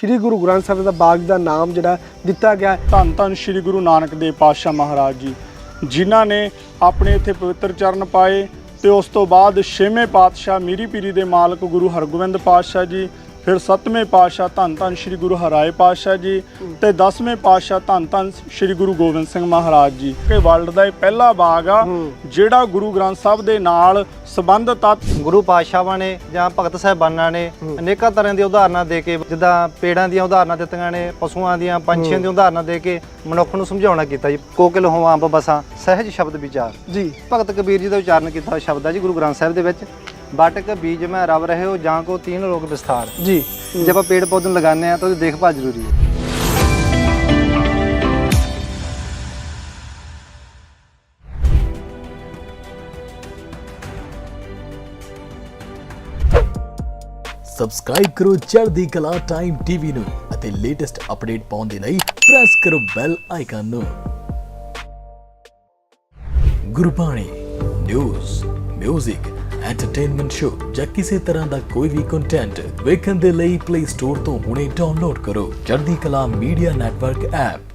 ਸ੍ਰੀ ਗੁਰੂ ਗ੍ਰੰਥ ਸਾਹਿਬ ਦਾ ਬਾਗ ਦਾ ਨਾਮ ਜਿਹੜਾ ਦਿੱਤਾ ਗਿਆ। ਧੰਨ ਧੰਨ ਸ੍ਰੀ ਗੁਰੂ ਨਾਨਕ ਦੇਵ ਪਾਤਸ਼ਾਹ ਮਹਾਰਾਜ ਜੀ, ਜਿਨ੍ਹਾਂ ਨੇ ਆਪਣੇ ਇੱਥੇ ਪਵਿੱਤਰ ਚਰਨ ਪਾਏ ਤੇ ਉਸ ਤੋਂ ਬਾਅਦ ਛੇਵੇਂ ਪਾਤਸ਼ਾਹ ਮੀਰੀ ਪੀਰੀ ਦੇ ਮਾਲਕ ਗੁਰੂ ਹਰਗੋਬਿੰਦ ਪਾਤਸ਼ਾਹ ਜੀ ਫਿਰ ਸੱਤਵੇਂ ਪਾਤਸ਼ਾਹ ਧੰਨ ਧੰਨ ਸ੍ਰੀ ਗੁਰੂ ਹਰਾਏ ਪਾਤਸ਼ਾਹ ਜੀ ਤੇ ਦਸਵੇਂ ਪਾਤਸ਼ਾਹ ਧੰਨ ਧੰਨ ਸ੍ਰੀ ਗੁਰੂ ਗੋਬਿੰਦ ਸਿੰਘ ਮਹਾਰਾਜ ਜੀ। ਇਹ ਵਰਲਡ ਦਾ ਇਹ ਪਹਿਲਾ ਬਾਗ ਆ ਜਿਹੜਾ ਗੁਰੂ ਗ੍ਰੰਥ ਸਾਹਿਬ ਦੇ ਨਾਲ ਸੰਬੰਧਿਤ ਆ ਗੁਰੂ ਪਾਤਸ਼ਾਹਾਂ ਨੇ ਜਾਂ ਭਗਤ ਸਾਹਿਬਾਨਾਂ ਨੇ ਅਨੇਕਾਂ ਤਰ੍ਹਾਂ ਦੀਆਂ ਉਦਾਹਰਨਾਂ ਦੇ ਕੇ ਜਿੱਦਾਂ ਪੇੜਾਂ ਦੀਆਂ ਉਦਾਹਰਨਾਂ ਦਿੱਤੀਆਂ ਨੇ ਪਸ਼ੂਆਂ ਦੀਆਂ ਪੰਛੀਆਂ ਦੀਆਂ ਉਦਾਹਰਨਾਂ ਦੇ ਕੇ ਮਨੁੱਖ ਨੂੰ ਸਮਝਾਉਣਾ ਕੀਤਾ ਜੀ। ਕੋਕਿਲ ਹੋਵਾਂ ਅੰਬ ਬਸਾਂ ਸਹਿਜ ਸ਼ਬਦ ਵਿਚਾਰ। ਜੀ। ਭਗਤ ਕਬੀਰ ਜੀ ਦਾ ਉਚਾਰਨ ਕੀਤਾ ਸ਼ਬਦ ਹੈ ਜੀ ਗੁਰੂ ਗ੍ਰੰਥ ਸਾਹਿਬ ਦੇ ਵਿੱਚ। ਬਾਟਕ ਬੀਜ ਮੈਂ ਰਵ ਰਹੇ ਹੋ ਜਾਂ ਕੋ ਤੀਨ ਲੋਕ ਵਿਸਥਾਰ। ਜੀ। ਜੇ ਆਪਾਂ ਪੇੜ ਪੌਦੇ ਨੂੰ ਲਗਾਉਂਦੇ ਆ ਤਾਂ ਉਹਦੀ ਦੇਖਭਾਲ ਜ਼ਰੂਰੀ ਹੈ। ਸਬਸਕ੍ਰਾਈਬ ਕਰੋ ਚੜ੍ਹਦੀ ਕਲਾ ਟਾਈਮ ਟੀਵੀ ਨੂੰ ਅਤੇ ਲੇਟੈਸਟ ਅਪਡੇਟ ਪਾਉਣ ਦੇ ਲਈ ਪ੍ਰੈਸ ਕਰੋ ਬੈਲ ਆਈਕਨ ਨੂੰ। ਗੁਰਬਾਣੀ ਨਿਊਜ਼ 뮤직 ਐਂਟਰਟੇਨਮੈਂਟ ਸ਼ੋਅ ਜਾਂ ਕਿਸੇ ਤਰ੍ਹਾਂ ਦਾ ਕੋਈ ਵੀ ਕੰਟੈਂਟ ਵੇਖਣ ਦੇ ਲਈ ਪਲੇ ਸਟੋਰ ਤੋਂ ਹੁਣੇ ਡਾਊਨਲੋਡ ਕਰੋ ਚੜ੍ਹਦੀ ਕਲਾ ਮੀਡੀਆ ਨੈਟਵਰਕ ਐਪ।